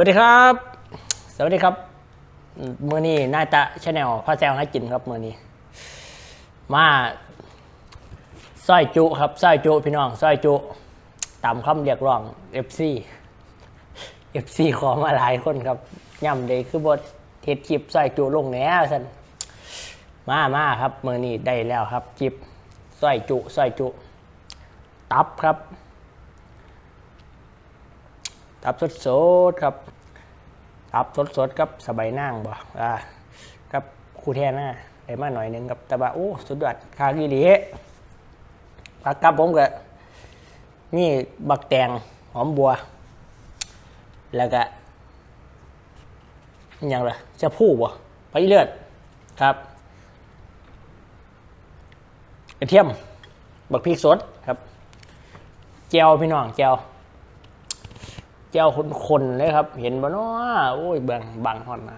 วัสดีครับ สวัสดีครับมื่อนี้นายตะชาแนลพาแซวให้กินครับมื่อนี้ มาสร้อยจุครับสร้อยจุพี่น้องสร้อยจุตามคำเรียกร้อง FC FC ขอมาหลายคนครับย่ำเลยคือบทเทศคลิปสร้อยจุลงแหน่สันมามาครับมื่อนี้ได้แล้วครับคลิปสร้อยจุสร้อยจุ ตับครับตับสดสดๆครับ ตับสดๆครับสบายนั่งบ่อ่าครับครูแทนนะได้มาหน่อยหนึงครับแต่ว่าโอ้สุดยอดคากีดีผักกับผมก็มีบักแตงหอมบัว แล้วก็อย่างไรจะพูบ่ไปเลือดครับกระเทียม บักพริกสดครับเจียวพี่น้องเจียว จ้าคนๆเลยครับ เห็นบ่เนาะโอ้ยเบิ่งบังหอนมา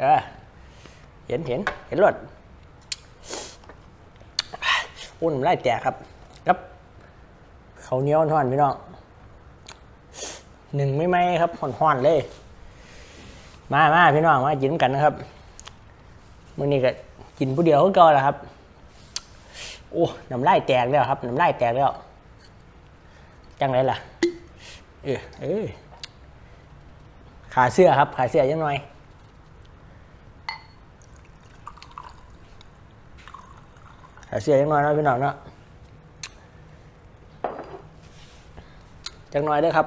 เออเห็นเห็นเห็นรถอุ่นไล่แตกครับครับเขาเนี้ยวห่อนพี่น้องหนึ่งไม่ไหมครับห่อนๆเลย มามาพี่น้องมากินกันนะครับมื้อนี้ก็กินผู้เดียวก็แหละครับ โอ้น้ำลายแตกแล้วครับน้ำลายแตกแล้ว จังไรล่ะ เออเออ ขาเสื้อครับ ขาเสื้อยังหน่อยขาเสื้อยังหน่อยนะพี่น้องเนาะจังหน่อยเด้วยครับ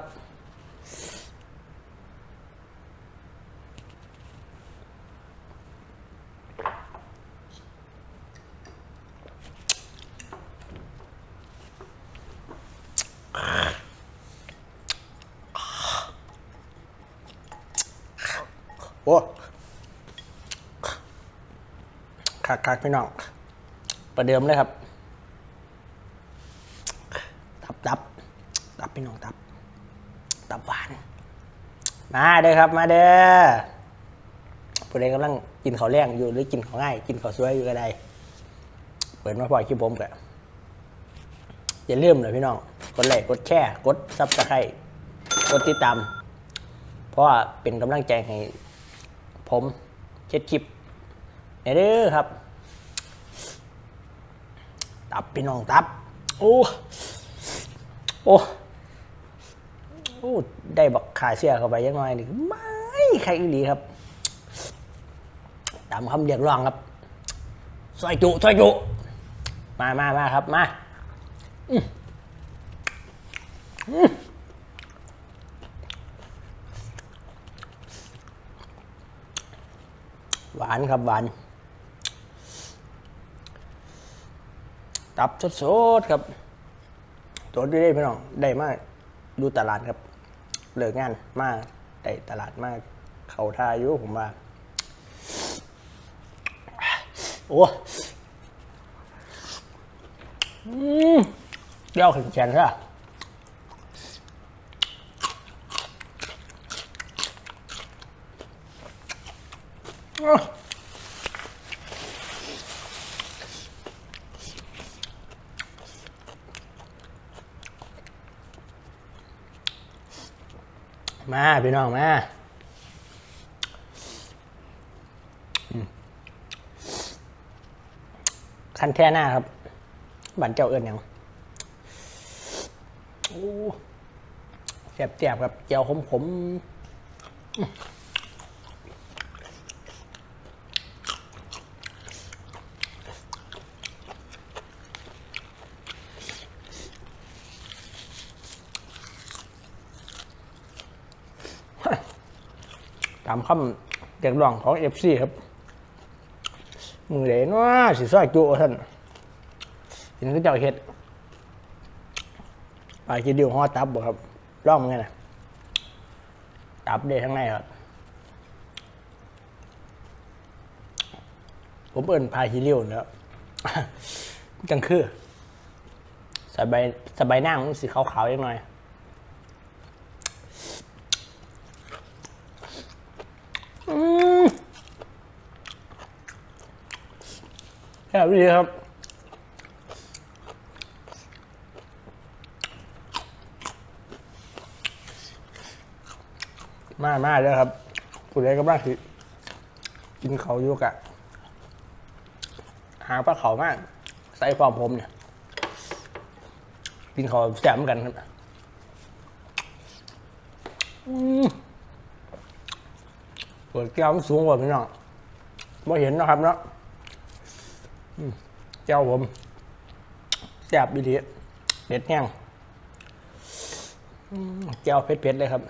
โอ้คักคักพี่น้อง ประเดิมเลยครับตับตับตับพี่น้องตับ ตับหวาน มาเด้อครับ มาเด้อผู้ใดกำลังกินข้าวแรงอยู่หรือกินข้าวง่าย กินข้าวสวยอยู่ก็ได้เปิดมาพอคลิปผมกันอย่าลืมเลยพี่น้อง กดไลค์กดแชร์กดซับสไครต์กดติดตาม เพราะว่าเป็นกำลังใจให้ ผมเช็ดคลิปเด้อครับ ตับพี่น้องตับ โอ้โอ้โอ้ได้บักขาเสียเข้าไปยังน้อยนี่ไม่ใครอีหลีครับตามคำเรียกร้องครับซอยจุซอยจุ มามามาครับ มา อืมอืม หวานครับหวาน ตับสดๆครับ ตัวที่ได้พี่น้องได้มากดูตลาดครับเลิกงานมากได้ตลาดมาก เขาทายุผมว่าโอ้อืมเดี๋ยวขึ้นแขนซะอ้ มาพี่น้องมาอืมคันแท่หน้าครับ บันเจ้าเอิญยังโอ้แสบๆครับเจียวขมๆ ตามคำเรียกร้องของเอฟซีครับมือเดนว่าสิซอยจุท่านเห็นก็เจ้าเห็ดปลาคิดดิวห่อตับบ่ครับร่องไงนะตับเดทั้งในครับ ผมเอิ้นพาฮิริวเนาะจังคือสบายสบายหน้ามันสีขาวๆยังหน่อย แค่นี้ครับ มามาเลยครับผู้ใดก็บ้างสิกินเขาอยู่กะ หาปลาเขามาก ใส่ความผมเนี่ย กินเขาแซมกันครับเปิดแก้วมันสูงกว่าพี่น้องไม่เห็นนะครับเนาะ แก้วผมแซ่บอีหลีเด็ดแห้งแก้วเผ็ดๆเลยครับ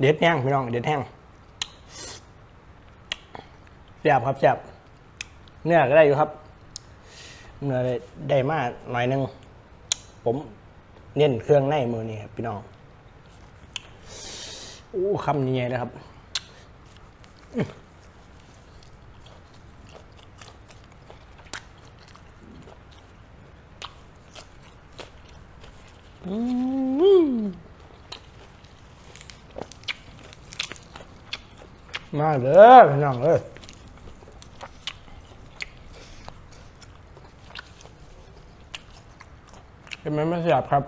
เด็ดแห้งพี่น้องเด็ดแห้ง ซ่บครับแซ่บเนื้อก็ได้อยู่ครับเนื้อได้มากหน่อยหนึง ผมเน้นเครื่องในมือนี่ครับพี่น้องอู้คำนี้ไงนะครับมาเด้อพี่น้องเอ้ย เห็นไมไม่เสียบครับ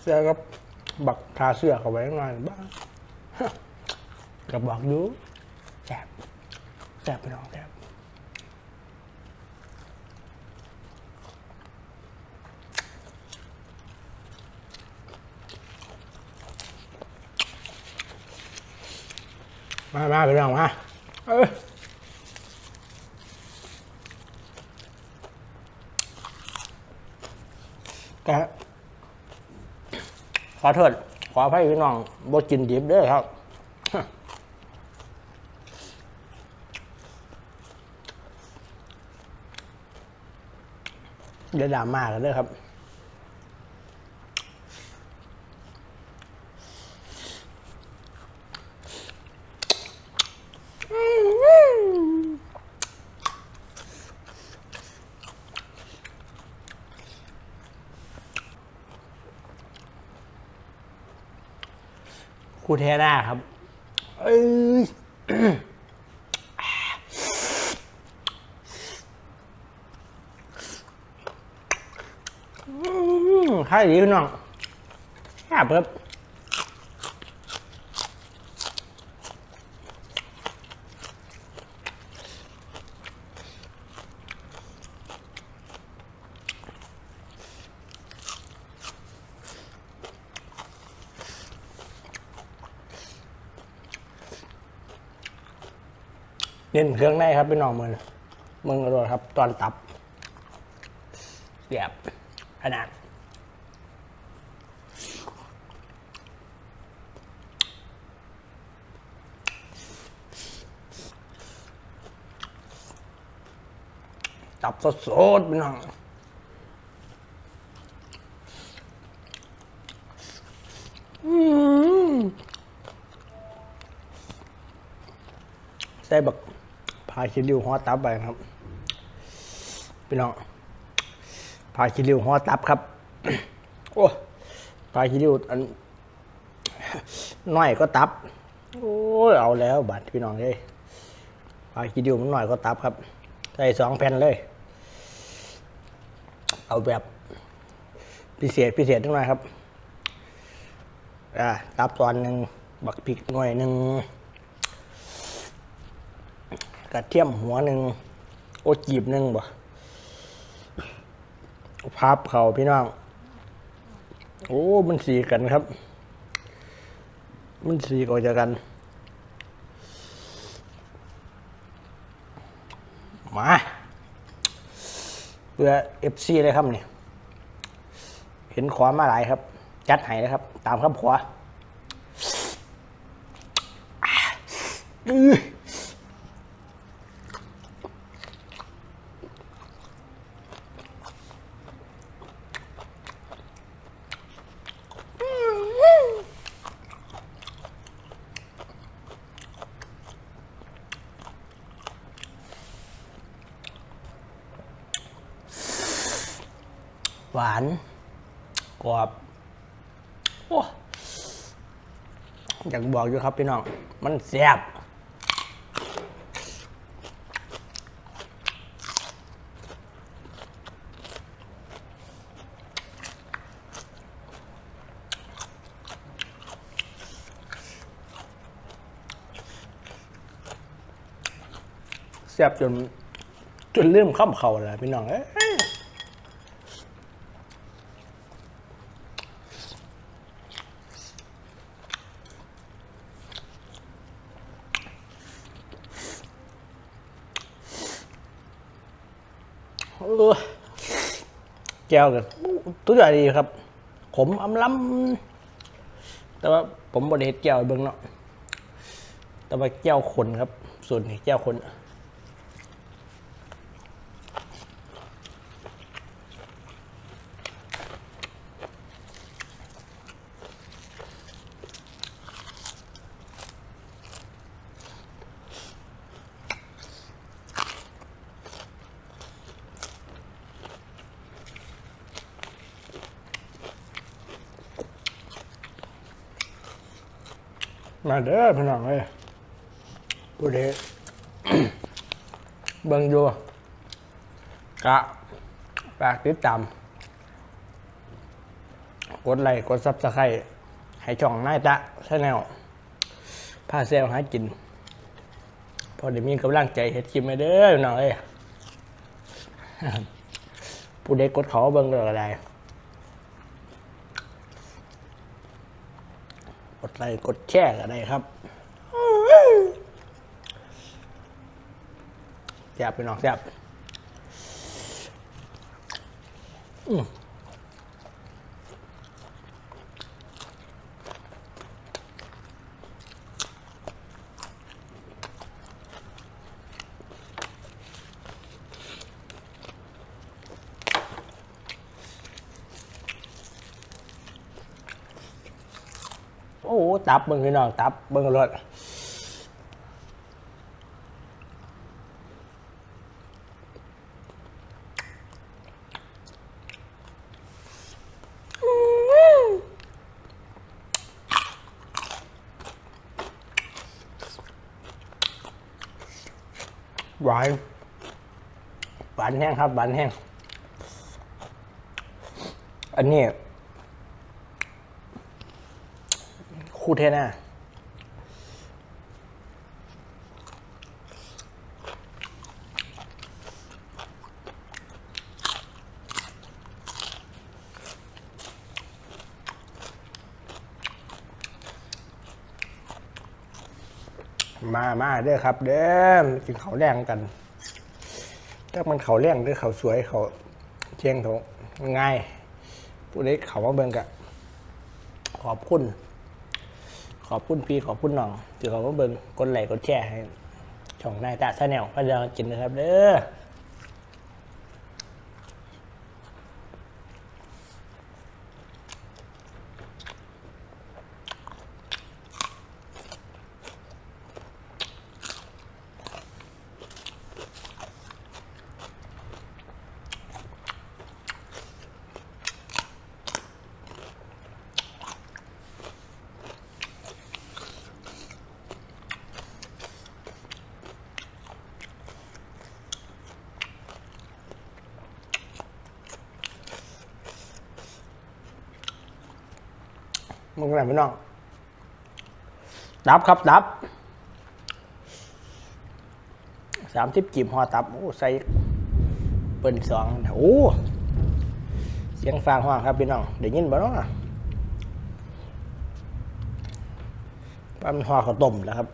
เสื้อกับบักทาเสื้อเขาไว้หน่อยบ้างกับบอกดูแสบแสบไปน้องแสบ มามาไปน้องมาเอ้ยแกขอโทษขออภัยพี่น้องบ่กินดิบเด้อครับเดี๋ยวดราม่ากันเด้อครับ ครูเทน่าครับเอ้ยอืมใช่ดีพี่น้องแซ่บครับ น้นเครื่องในครับพี่น้องมือมึงอร่อยครับ ตอนตับเสียบขนาดตับสดๆพี่น้องอืมใส่บัก พาคิริวหัวตับไปครับพี่น้องพาคิริวหัวตับครับ โอ้พาคิริวอันน้อยก็ตับ โอ้ยเอาแล้วบัตรพี่น้องเลยพาคิริวมันน้อยก็ตับครับใส่สองแผ่นเลย เอาแบบพิเศษพิเศษทั้งน่อยครับอ่าตับตอนหนึ่งบักพริกหน่อยหนึ่ง กระเทียมหัวหนึ่งโอจีบหนึ่งบ่พับเขาพี่น้อง โอ้ มันสีกันครับ มันสีออกจากกัน มาเพื่อเอฟซีเลยครับนี่ เห็นขวามาหลายครับ จัดให้เลยครับ ตามคำขวาอื้อ หวานกรอบโอ้อยากบอกอยู่ครับพี่น้อง มันแซ่บแซ่บจนจนลืมข้ามเขาแล้วพี่น้องเอ้ แก้วกับตัวใหญ่ดีครับ ขมอำล้ำแต่ว่าผมบริเหตุแก้วเบิ้งเนาะแต่ว่าแก้วขนครับ ส่วนนี้แก้วขน มาเด้อพี่น้องเอ้ยผู้ใดเบิ่งอยู่กะฝากติดตามกดไลค์กดซับสไครต์ให้ช่องนายตะชาแนลพาเซลหากิน พอได้มีกำลังใจเฮ็ดคลิปมาเด้อพี่น้องเอ้ยผู้ใดกดขาเบิ่งก็ได้ ไลค์กดแชร์ก็ได้ครับแซ่บไปน้องแซ่บอืม ตับเบิ่งพี่น้องตับเบิ่งรถหวานหวานแห้งครับหวานแห้งอันนี้ คู่เทน่ามามาเด้อครับ เด้อกินเขาแรงกัน ถ้ามันเขาแรงหรือเขาสวยเขาเชียงเขาง่ายผู้ใดเขามาเบิ่งกะขอบคุณ ขอบคุณพี่ขอบคุณน้องที่เขาเบิ่งกดไลค์กดแชร์ให้ช่องนายตาชาแนลก็จะจินนะครับเด้อ มึงอะไรพี่น้องดับครับดับสามทิปกีบหอตับ โอ้ใส่เปิ้นสองโอ้เสียงฟางห้องครับพี่น้องได้ยินบ่เนาะปั้นห่อข้าวต้มแล้วครับ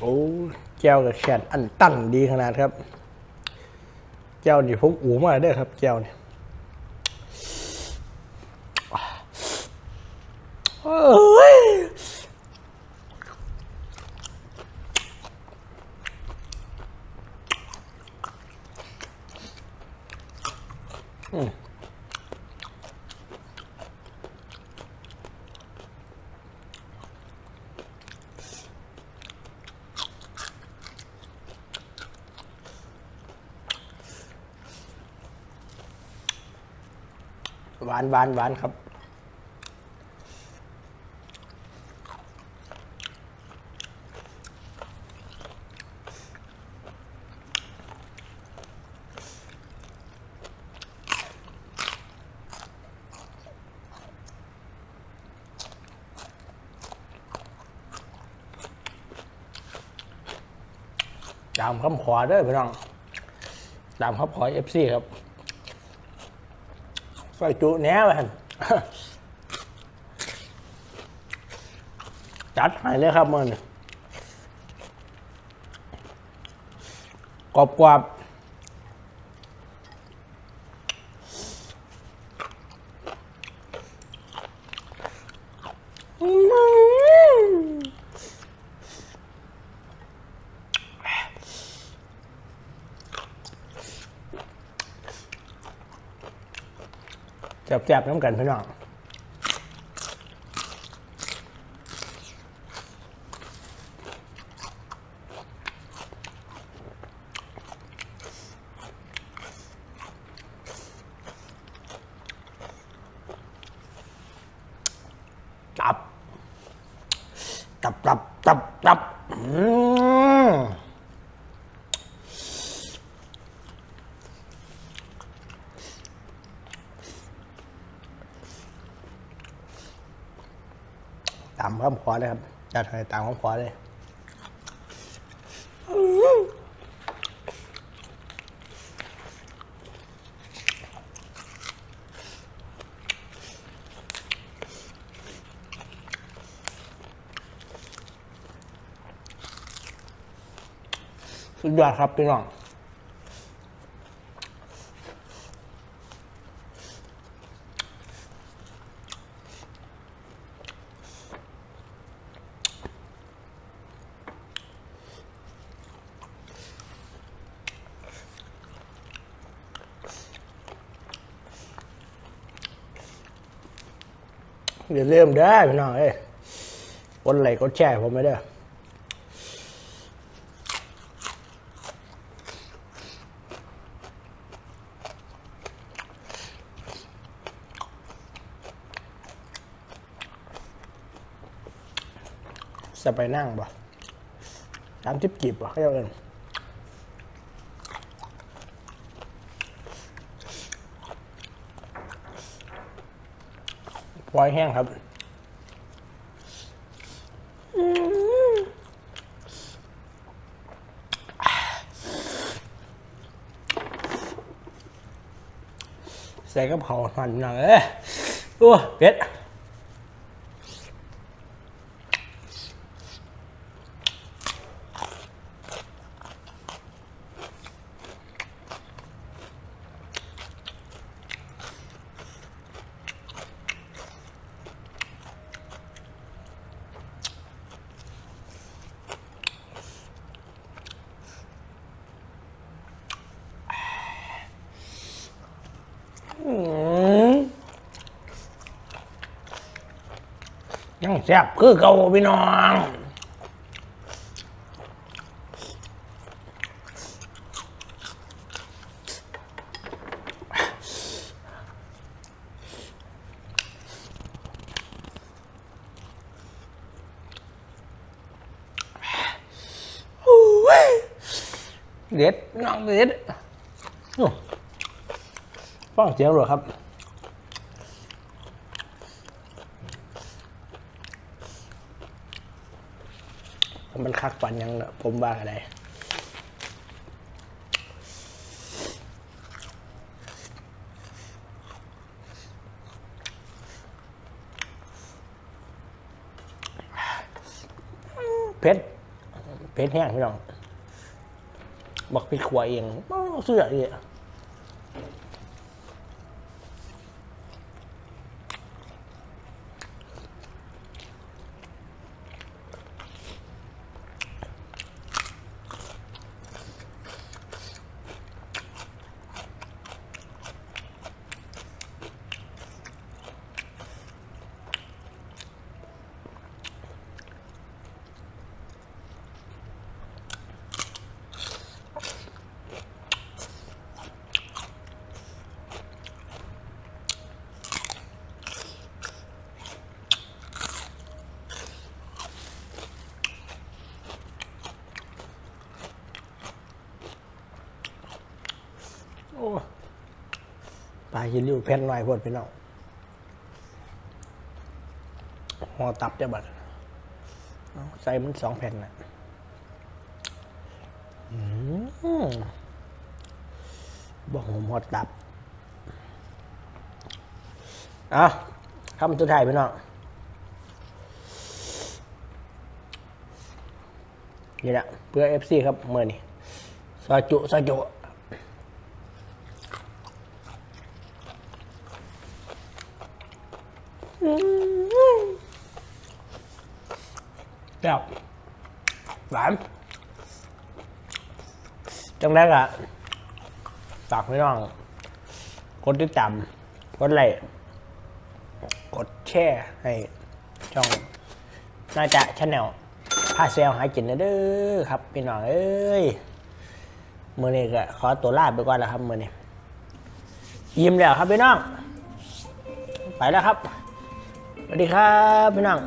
โอ้แก้วกับแขนอันตั้นดีขนาดครับแก้วนี่พกอูมาเด้ครับแก้วนี่ หวานหวานหวานครับามคำขอเด้อพี่น้อง ตามคำขอเอฟซีครับใส่จุแหน่ไปจัดให้เลยครับมันกรอบกวาบ บๆน้ำกันพี่น้อง ตับ ตับ ตับ ตับ ตับ อืมตามคำขอเลยครับ จัดให้ตามคำขอเลยสุดยอดครับพี่น้อง อย่มได้พี่น้องเอ้ยกดไลค์กดแชร์ผมไม่ได้จะไปนั่งบ่ตามทิปกีบบ่เขาเรียกว่าเอิ้นปล่อยแห้งครับ ใส่กับเขาวหันหนังเอ้ยโอ้เผ็ด อืม ยังแซ่บคือเก่าพี่น้องเด็ดน้องเด็ดฟังเสียงเหรอครับ มันคักปันยังผมว่าอะไรเพชรเพชรแห้งพี่น้อง บอกพี่ขวเองอ้าวเสื้อดีอะ ปลาชิลิวแผ่นหน่อยพวดพี่น้องห่อตับจะบัดใส่มันสองแผ่นนะบอกผมหอดตับเอาคำสุดท้ายพี่น้องนี่แหละเพื่อ FC ครับเมื่อนี้ซอจุซอจุ แซ่บหวานจังแรกอะฝากพี่น้องกดติดตามกดไลค์กดแชร์ให้ช่องน่าจะชาแนลพาเซลหากินนะเด้อครับพี่น้องเอ้ยมือนี้ก็ขอตัวลาไปก่อนแล้วครับมือนี้ยิ้มแล้วครับพี่น้อง ไปแล้วครับ สวัสดีครับพี่น้อง